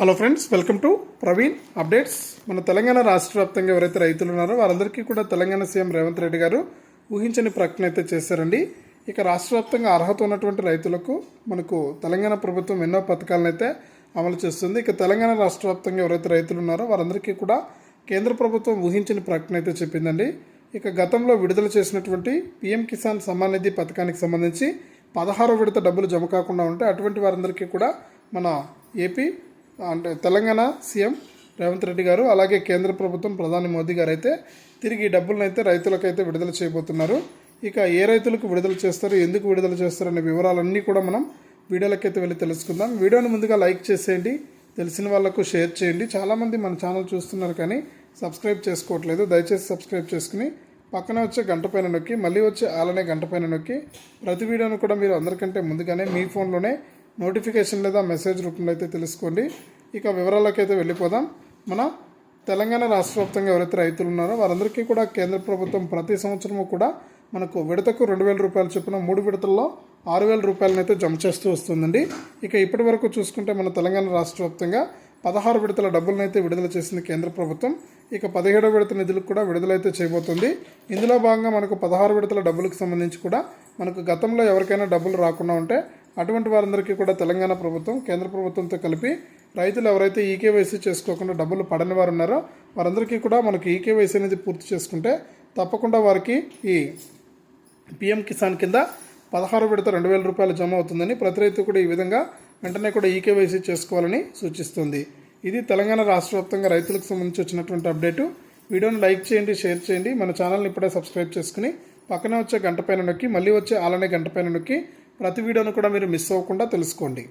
Hello friends welcome to Praveen updates మన తెలంగాణ రాష్ట్ర వ్యాప్తంగా ఎవరైతే రైతులు ఉన్నారో వారందరికీ కూడా తెలంగాణ సీఎం రేవంత్ రెడ్డి గారు ఊహించని ప్రకటన అయితే చేశారండి. ఇక రాష్ట్ర వ్యాప్తంగా అర్హత ఉన్నటువంటి రైతులకు మనకు తెలంగాణ ప్రభుత్వం ఎన్నో పథకాలను అయితే అమలు చేస్తుంది. ఇక తెలంగాణ రాష్ట్ర వ్యాప్తంగా ఎవరైతే రైతులు ఉన్నారో వారందరికీ కూడా కేంద్ర ప్రభుత్వం ఊహించని ప్రకటన అయితే చెప్పిందండి. ఇక గతంలో విడుదల చేసినటువంటి పీఎం కిసాన్ సమ్మాన్ నిధి పథకానికి సంబంధించి పదహారో విడత డబ్బులు జమ కాకుండా ఉంటే అటువంటి వారందరికీ కూడా మన ఏపీ అంటే తెలంగాణ సీఎం రేవంత్ రెడ్డి గారు అలాగే కేంద్ర ప్రభుత్వం ప్రధాని మోదీ గారు అయితే తిరిగి డబ్బులను అయితే రైతులకైతే విడుదల చేయబోతున్నారు. ఇక ఏ రైతులకు విడుదల చేస్తారు ఎందుకు విడుదల చేస్తారు అనే వివరాలన్నీ కూడా మనం వీడియోలకైతే వెళ్ళి తెలుసుకుందాం. వీడియోని ముందుగా లైక్ చేసేయండి తెలిసిన వాళ్ళకు షేర్ చేయండి. చాలామంది మన ఛానల్ చూస్తున్నారు కానీ సబ్స్క్రైబ్ చేసుకోవట్లేదు. దయచేసి సబ్స్క్రైబ్ చేసుకుని పక్కన వచ్చే గంట పైన నొక్కి మళ్ళీ వచ్చే ఆలనే గంట పైన నొక్కి ప్రతి వీడియోను కూడా మీరు అందరికంటే ముందుగానే మీ ఫోన్లోనే నోటిఫికేషన్ లేదా మెసేజ్ రూపంలో అయితే తెలుసుకోండి. ఇక వివరాలకైతే అయితే వెళ్ళిపోదాం. మన తెలంగాణ రాష్ట్ర వ్యాప్తంగా ఎవరైతే రైతులు ఉన్నారో వారందరికీ కూడా కేంద్ర ప్రభుత్వం ప్రతి సంవత్సరము కూడా మనకు విడతకు రెండు వేల రూపాయలు చొప్పున మూడు విడతల్లో ఆరు వేల రూపాయలను అయితే జమ చేస్తూ వస్తుందండి. ఇక ఇప్పటి వరకు చూసుకుంటే మన తెలంగాణ రాష్ట్ర వ్యాప్తంగా పదహారు విడతల డబ్బులను అయితే విడుదల చేసింది కేంద్ర ప్రభుత్వం. ఇక పదిహేడో విడత నిధులకు కూడా విడుదలైతే చేయబోతుంది. ఇందులో భాగంగా మనకు పదహారు విడతల డబ్బులకు సంబంధించి కూడా మనకు గతంలో ఎవరికైనా డబ్బులు రాకుండా ఉంటే అటువంటి వారందరికీ కూడా తెలంగాణ ప్రభుత్వం కేంద్ర ప్రభుత్వంతో కలిపి రైతులు ఎవరైతే ఈకేవైసీ చేసుకోకుండా డబ్బులు పడని వారు ఉన్నారో వారందరికీ కూడా మనకి ఈకేవైసీ అనేది పూర్తి చేసుకుంటే తప్పకుండా వారికి ఈ పిఎం కిసాన్ కింద పదహారు విడత రెండు వేల రూపాయలు జమ అవుతుందని ప్రతి రైతు కూడా ఈ విధంగా వెంటనే కూడా ఈకేవైసీ చేసుకోవాలని సూచిస్తుంది. ఇది తెలంగాణ రాష్ట్ర వ్యాప్తంగా రైతులకు సంబంధించి వచ్చినటువంటి అప్డేటు. వీడియోని లైక్ చేయండి షేర్ చేయండి. మన ఛానల్ని ఇప్పుడే సబ్స్క్రైబ్ చేసుకుని పక్కనే వచ్చే గంట పైన నొక్కి మళ్ళీ వచ్చే ఆలనే గంట పైన నొక్కి ప్రతి వీడియోను కూడా మీరు మిస్ అవ్వకుండా తెలుసుకోండి.